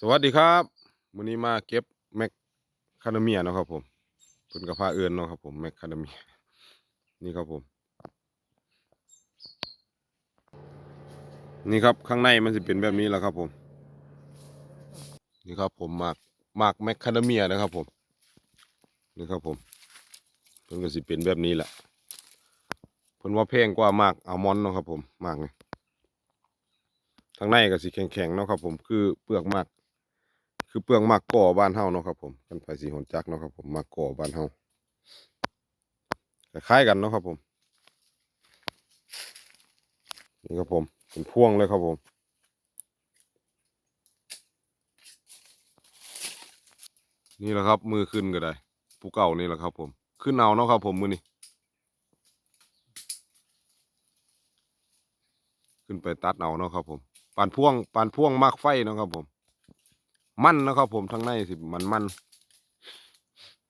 สวัสดีครับวันนี้มาเก็บแมคคาเดเมียเนาะครับผมเพิ่นกับพาเอือนเนาะครับผมแมคคาเดเมียนี่ครับผม นี่ครับข้างในมันจะเป็นแบบนี้แหละครับผม นี่ครับผมมากมากแมคคาเดเมียนะครับผมนี่ครับผมเพิ่นก็สิเป็นแบบนี้แหละเพิ่นว่าแพงกว่ามากอัลมอนด์เนาะครับผมมากนี่ทางในก็สิแข็งๆเนาะครับผมคือเปลือกมาก คือเปลืองมากก่อบ้านเฮาเนาะครับผมกันไฟสีหนจักเนาะครับผมมากก่อบ้านเฮาคล้ายกันเนาะครับผมนี่ครับผมเป็นพ่วงเลยครับผมนี่แหละครับ มือขึ้นก็ได้ผู้เก่านี่แหละครับ ผม ขึ้นเอาเนาะครับ ผมมือนี่ขึ้นไปตัดเอาเนาะครับผมปานพ่วงปานพ่วงมากไฟเนาะครับผม มันนะครับผมทั้งในสิมันมัน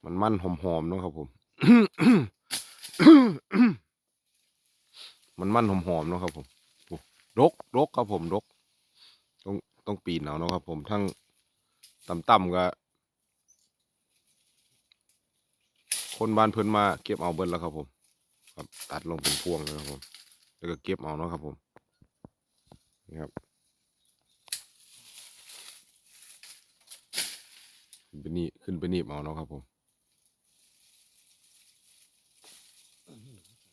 มันมันหอมๆเนะครับผม มันมันหอมๆเนะครับผมโอ้รกรกครับผมรกต้องต้องปีนเอาเนาะครับผมทั้งต่ำๆก็คนบ้านเพิ่นมาเก็บเอาเบิ้แล้วครับผมครับตัดลงเป็นพวงเลยครับผม แล้วก็เก็บเอาเนาะครับผมนี่ครับ ขึ้นไปนี่ขึ้นไปนี่เอาเนาะครับผม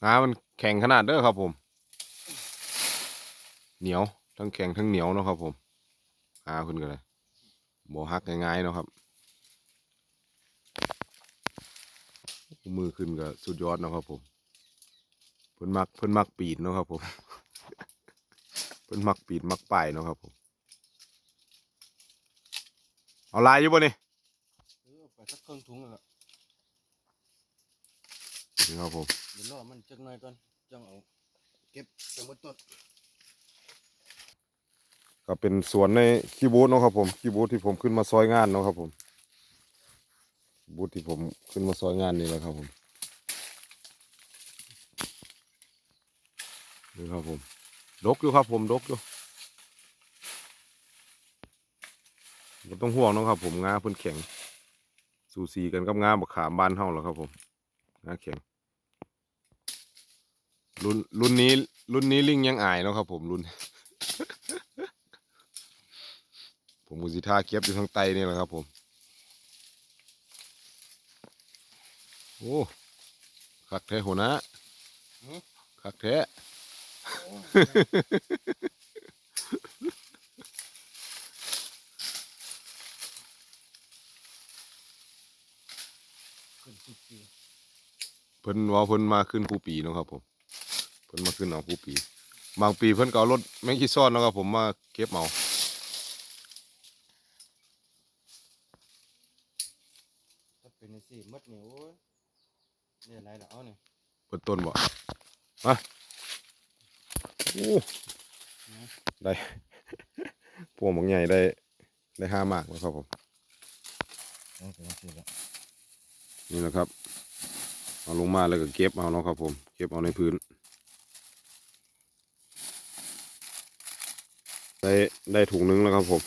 งามันแข็งขนาดเด้อครับผม เหนียวทั้งแข็งทั้งเหนียวเนาะครับผมงาขึ้นกันเลยโบหักง่ายๆเนาะครับ มือขึ้นก็สุดยอดเนาะครับผมเพิ่นมักเพิ่นมักปีนเนาะครับผมเพิ่นมักปีนมักป่ายเนาะครับผมเอาลายอยู่บ่นี่ สักครึ่งถุงแล้วนี่ครับผมเดี๋ยวรอมันจักหน่อยก่อนจังเอาเก็บไปหมดต้นก็เป็นสวนในคีย์บูธเนาะครับผมคีย์บูธที่ผมขึ้นมาซอยงานเนาะครับผมบูธที่ผมขึ้นมาซอยงานนี่แหละครับผมนี่ครับผมดกอยู่ครับผมดกอยู่ไม่ต้องห่วงเนาะครับผมงาเพิ่นแข็ง สูสีกันกับงาบักขามบ้านเฮาแล้วครับผมงาแข็งรุ่นรุ่นนี้รุ่นนี้ลิงยังอายเนาะครับผมรุ่น ผมมุสิท่าเก็บอยู่ทางใต้นี่แหละครับผม โอ้คักแท้หัวหนะคักแท้ ขึ้นทุกปี เพิ่นว่าเพิ่นมาขึ้นผู้ปีเนาะครับผมเพิ่นมาขึ้นเอาผู้ปี บางปีเพิ่นก็เอารถแมงคีซ่อนเนาะครับผมมาเก็บเอาถ้าเป็นในสี่มัดเนี่ยโอ้ยเนี่ยอะไรล่ะเอาเนี่ยเปิดต้นบ่มาโอ้ได้ พวงบางใหญ่ได้ได้ห้ามากแล้วครับผมเอาเป็นสี่ละนี่แหละครับ เอาลงมาแล้วก็เก็บเอาเนาะครับผม เก็บเอาในพื้น ได้ได้ถุงนึงแล้วครับผม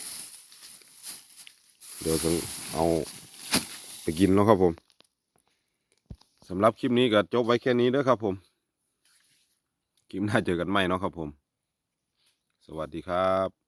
เดี๋ยวจะเอาไปกินเนาะครับผมสำหรับคลิปนี้ก็จบไว้แค่นี้เด้อครับผม คลิปหน้าเจอกันใหม่เนาะครับผม สวัสดีครับ